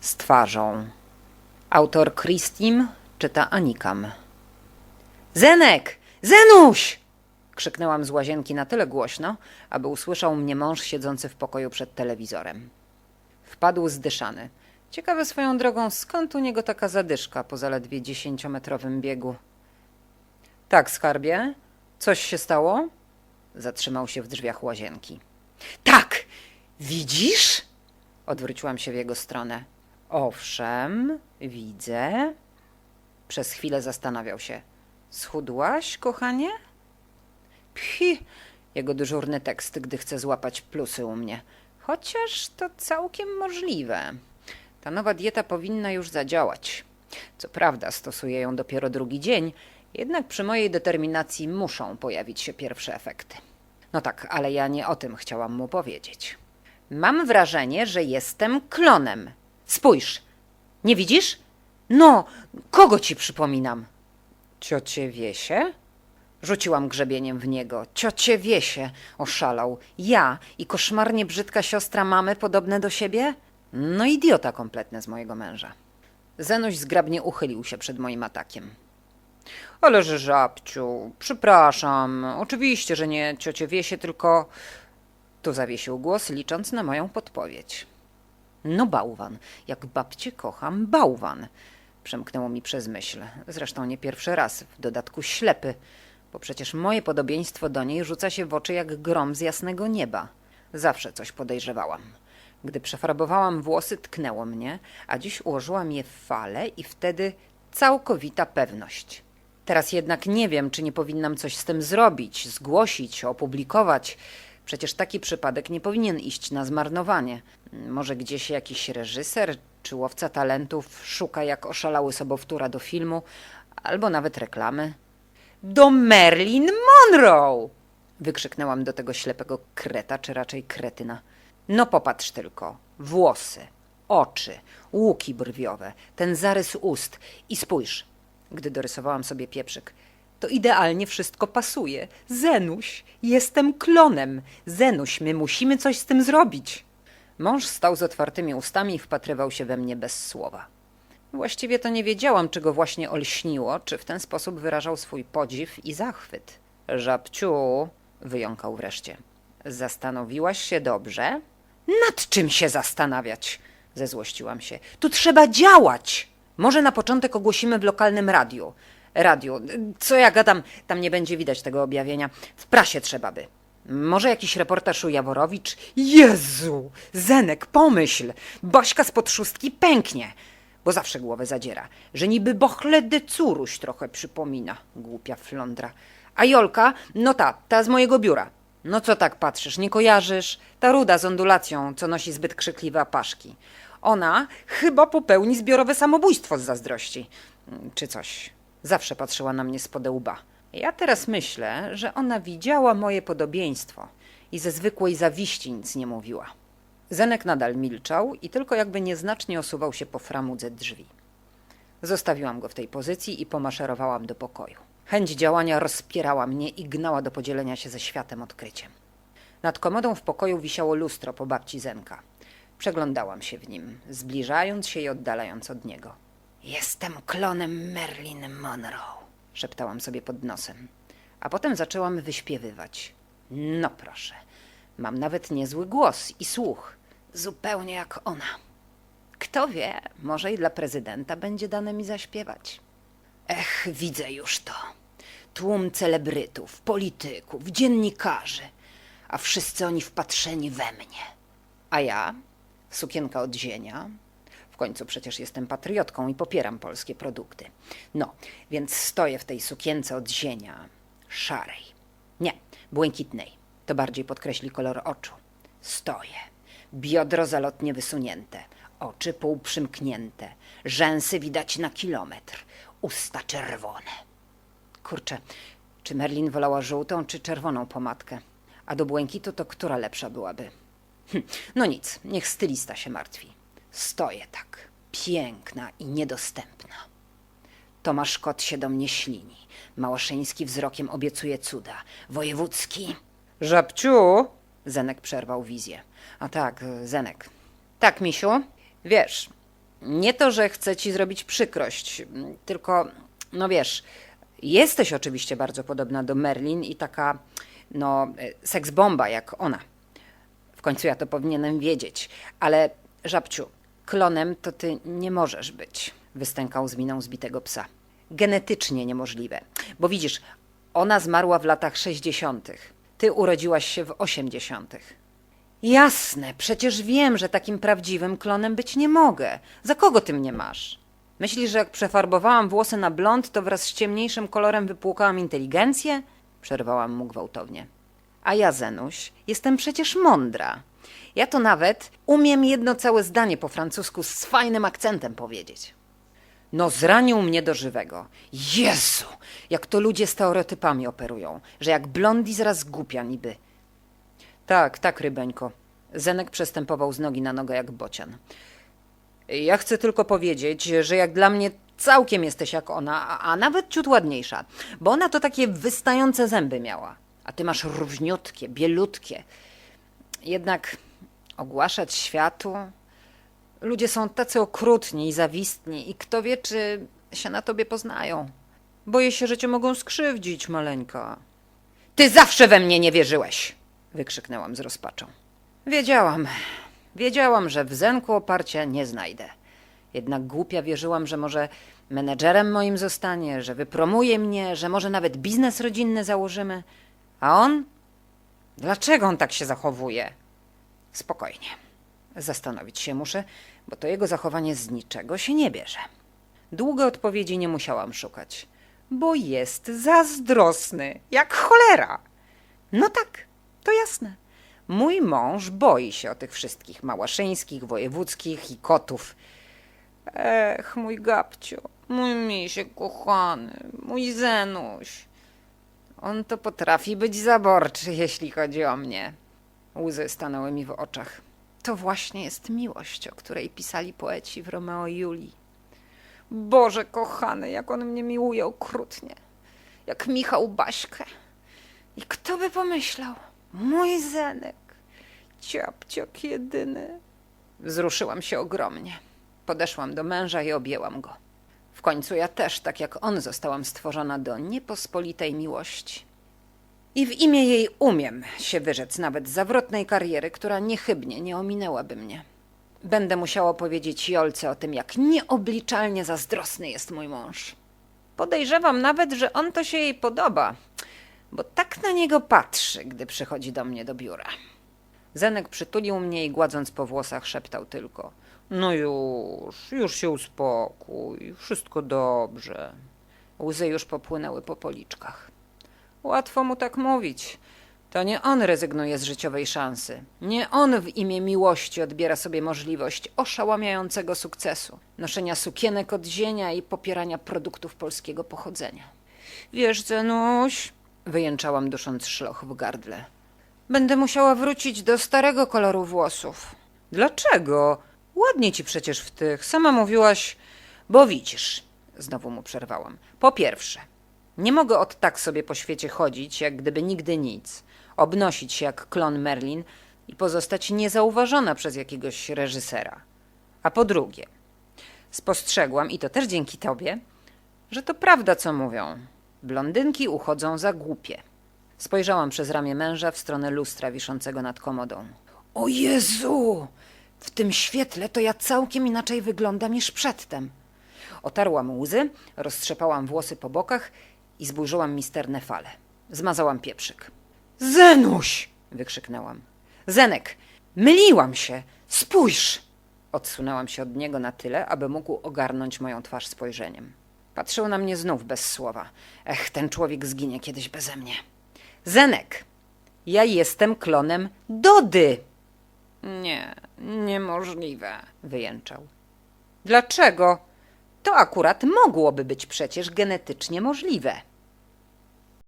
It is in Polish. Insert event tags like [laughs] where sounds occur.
z twarzą. Autor Christim czyta Anikam. Zenek! Zenuś! Krzyknęłam z łazienki na tyle głośno, aby usłyszał mnie mąż siedzący w pokoju przed telewizorem. Wpadł zdyszany. Ciekawe swoją drogą, skąd u niego taka zadyszka po zaledwie dziesięciometrowym biegu. Tak, skarbie? Coś się stało? Zatrzymał się w drzwiach łazienki. Tak! Widzisz? Odwróciłam się w jego stronę. Owszem, widzę. Przez chwilę zastanawiał się. Schudłaś, kochanie? Pchi, jego dyżurny tekst, gdy chce złapać plusy u mnie. Chociaż to całkiem możliwe. Ta nowa dieta powinna już zadziałać. Co prawda, stosuję ją dopiero drugi dzień, jednak przy mojej determinacji muszą pojawić się pierwsze efekty. No tak, ale ja nie o tym chciałam mu powiedzieć. Mam wrażenie, że jestem klonem. Spójrz, nie widzisz? No, kogo ci przypominam? Ciocie Wiesie? Rzuciłam grzebieniem w niego. Ciocie Wiesie! Oszalał. Ja i koszmarnie brzydka siostra mamy podobne do siebie? No idiota kompletny z mojego męża. Zenuś zgrabnie uchylił się przed moim atakiem. Ależe żabciu, przepraszam. Oczywiście, że nie ciocie Wiesie, tylko... Tu zawiesił głos, licząc na moją podpowiedź. No bałwan, jak babcię kocham, bałwan. Przemknęło mi przez myśl. Zresztą nie pierwszy raz, w dodatku ślepy, bo przecież moje podobieństwo do niej rzuca się w oczy jak grom z jasnego nieba. Zawsze coś podejrzewałam. Gdy przefarbowałam włosy, tknęło mnie, a dziś ułożyłam je w fale i wtedy całkowita pewność. Teraz jednak nie wiem, czy nie powinnam coś z tym zrobić, zgłosić, opublikować. Przecież taki przypadek nie powinien iść na zmarnowanie. Może gdzieś jakiś reżyser czy łowca talentów szuka jak oszalały sobowtóra do filmu, albo nawet reklamy. Do Marilyn Monroe! Wykrzyknęłam do tego ślepego kreta, czy raczej kretyna. No popatrz tylko. Włosy, oczy, łuki brwiowe, ten zarys ust i spójrz, gdy dorysowałam sobie pieprzyk. To idealnie wszystko pasuje. Zenuś, jestem klonem. Zenuś, my musimy coś z tym zrobić. Mąż stał z otwartymi ustami i wpatrywał się we mnie bez słowa. Właściwie to nie wiedziałam, czy go właśnie olśniło, czy w ten sposób wyrażał swój podziw i zachwyt. Żabciu, wyjąkał wreszcie. Zastanowiłaś się dobrze? Nad czym się zastanawiać? Zezłościłam się. Tu trzeba działać! Może na początek ogłosimy w lokalnym radiu. Radiu, co ja gadam, tam nie będzie widać tego objawienia. W prasie trzeba by. Może jakiś reportaż u Jaworowicz? Jezu! Zenek, pomyśl! Baśka spod szóstki pęknie! Bo zawsze głowę zadziera, że niby bochle de curuś trochę przypomina. Głupia flądra. A Jolka? No ta, ta z mojego biura. No co tak patrzysz, nie kojarzysz? Ta ruda z ondulacją, co nosi zbyt krzykliwe apaszki. Ona chyba popełni zbiorowe samobójstwo z zazdrości. Czy coś. Zawsze patrzyła na mnie spod łba. Ja teraz myślę, że ona widziała moje podobieństwo i ze zwykłej zawiści nic nie mówiła. Zenek nadal milczał i tylko jakby nieznacznie osuwał się po framudze drzwi. Zostawiłam go w tej pozycji i pomaszerowałam do pokoju. Chęć działania rozpierała mnie i gnała do podzielenia się ze światem odkryciem. Nad komodą w pokoju wisiało lustro po babci Zenka. Przeglądałam się w nim, zbliżając się i oddalając od niego. Jestem klonem Marilyn Monroe, szeptałam sobie pod nosem. A potem zaczęłam wyśpiewywać. No proszę, mam nawet niezły głos i słuch, zupełnie jak ona. Kto wie, może i dla prezydenta będzie dane mi zaśpiewać. Ech, widzę już to. Tłum celebrytów, polityków, dziennikarzy, a wszyscy oni wpatrzeni we mnie. A ja? Sukienka od zienia. W końcu przecież jestem patriotką i popieram polskie produkty. No, więc stoję w tej sukience od zienia, szarej. Nie, błękitnej. To bardziej podkreśli kolor oczu. Stoję. Biodro zalotnie wysunięte, oczy półprzymknięte, rzęsy widać na kilometr, usta czerwone. Kurczę, czy Merlin wolała żółtą czy czerwoną pomadkę? A do błękitu to która lepsza byłaby? Hm, no nic, niech stylista się martwi. Stoję tak, piękna i niedostępna. Tomasz Kot się do mnie ślini. Małoszyński wzrokiem obiecuje cuda. Wojewódzki... Żabciu! Zenek przerwał wizję. A tak, Zenek. Tak, misiu? Wiesz, nie to, że chcę ci zrobić przykrość, tylko, no wiesz, jesteś oczywiście bardzo podobna do Merlin i taka, no, seksbomba jak ona. W końcu ja to powinienem wiedzieć, ale żabciu, klonem to ty nie możesz być, wystękał z miną zbitego psa. Genetycznie niemożliwe, bo widzisz, ona zmarła w latach 60., ty urodziłaś się w 80. Jasne, przecież wiem, że takim prawdziwym klonem być nie mogę. Za kogo ty mnie masz? Myślisz, że jak przefarbowałam włosy na blond, to wraz z ciemniejszym kolorem wypłukałam inteligencję? Przerwałam mu gwałtownie. A ja, Zenuś, jestem przecież mądra. Ja to nawet umiem jedno całe zdanie po francusku z fajnym akcentem powiedzieć. No, zranił mnie do żywego. Jezu, jak to ludzie stereotypami operują, że jak blondi zaraz głupia niby. Tak, tak, rybeńko. Zenek przestępował z nogi na nogę jak bocian. Ja chcę tylko powiedzieć, że jak dla mnie całkiem jesteś jak ona, a, nawet ciut ładniejsza, bo ona to takie wystające zęby miała, a ty masz równiutkie, bielutkie. Jednak ogłaszać światu... Ludzie są tacy okrutni i zawistni i kto wie, czy się na tobie poznają. Boję się, że cię mogą skrzywdzić, maleńka. Ty zawsze we mnie nie wierzyłeś! wykrzyknęłam z rozpaczą. Wiedziałam, wiedziałam, że w Zenku oparcia nie znajdę. Jednak głupia wierzyłam, że może menedżerem moim zostanie, że wypromuje mnie, że może nawet biznes rodzinny założymy. A on? Dlaczego on tak się zachowuje? Spokojnie. Zastanowić się muszę, bo to jego zachowanie z niczego się nie bierze. Długo odpowiedzi nie musiałam szukać, bo jest zazdrosny, jak cholera. No tak, to jasne. Mój mąż boi się o tych wszystkich małaszyńskich, wojewódzkich i kotów. Ech, mój gabcio, mój misie kochany, mój Zenuś. On to potrafi być zaborczy, [laughs] jeśli chodzi o mnie. Łzy stanęły mi w oczach. To właśnie jest miłość, o której pisali poeci w Romeo i Julii. Boże kochany, jak on mnie miłuje okrutnie. Jak Michał Baśkę. I kto by pomyślał? Mój Zenek. Ciapciok jedyny. Wzruszyłam się ogromnie. Podeszłam do męża i objęłam go. W końcu ja też, tak jak on, zostałam stworzona do niepospolitej miłości. I w imię jej umiem się wyrzec nawet zawrotnej kariery, która niechybnie nie ominęłaby mnie. Będę musiała powiedzieć Jolce o tym, jak nieobliczalnie zazdrosny jest mój mąż. Podejrzewam nawet, że on to się jej podoba, bo tak na niego patrzy, gdy przychodzi do mnie do biura. Zenek przytulił mnie i gładząc po włosach szeptał tylko: No już, już się uspokój, wszystko dobrze. Łzy już popłynęły po policzkach. Łatwo mu tak mówić. To nie on rezygnuje z życiowej szansy. Nie on w imię miłości odbiera sobie możliwość oszałamiającego sukcesu, noszenia sukienek od zienia i popierania produktów polskiego pochodzenia. Wiesz, Zenuś, wyjęczałam dusząc szloch w gardle. Będę musiała wrócić do starego koloru włosów. Dlaczego? Ładnie ci przecież w tych. Sama mówiłaś. Bo widzisz, znowu mu przerwałam. Po pierwsze, nie mogę od tak sobie po świecie chodzić, jak gdyby nigdy nic, obnosić się jak klon Merlin i pozostać niezauważona przez jakiegoś reżysera. A po drugie, spostrzegłam, i to też dzięki tobie, że to prawda, co mówią. Blondynki uchodzą za głupie. Spojrzałam przez ramię męża w stronę lustra wiszącego nad komodą. O Jezu! W tym świetle to ja całkiem inaczej wyglądam niż przedtem. Otarłam łzy, roztrzepałam włosy po bokach i zburzyłam misterne fale. Zmazałam pieprzyk. Zenuś! wykrzyknęłam. Zenek, myliłam się! Spójrz! Odsunęłam się od niego na tyle, aby mógł ogarnąć moją twarz spojrzeniem. Patrzył na mnie znów bez słowa. Ech, ten człowiek zginie kiedyś beze mnie. Zenek, ja jestem klonem Dody! Nie, niemożliwe, wyjęczał. Dlaczego? To akurat mogłoby być przecież genetycznie możliwe.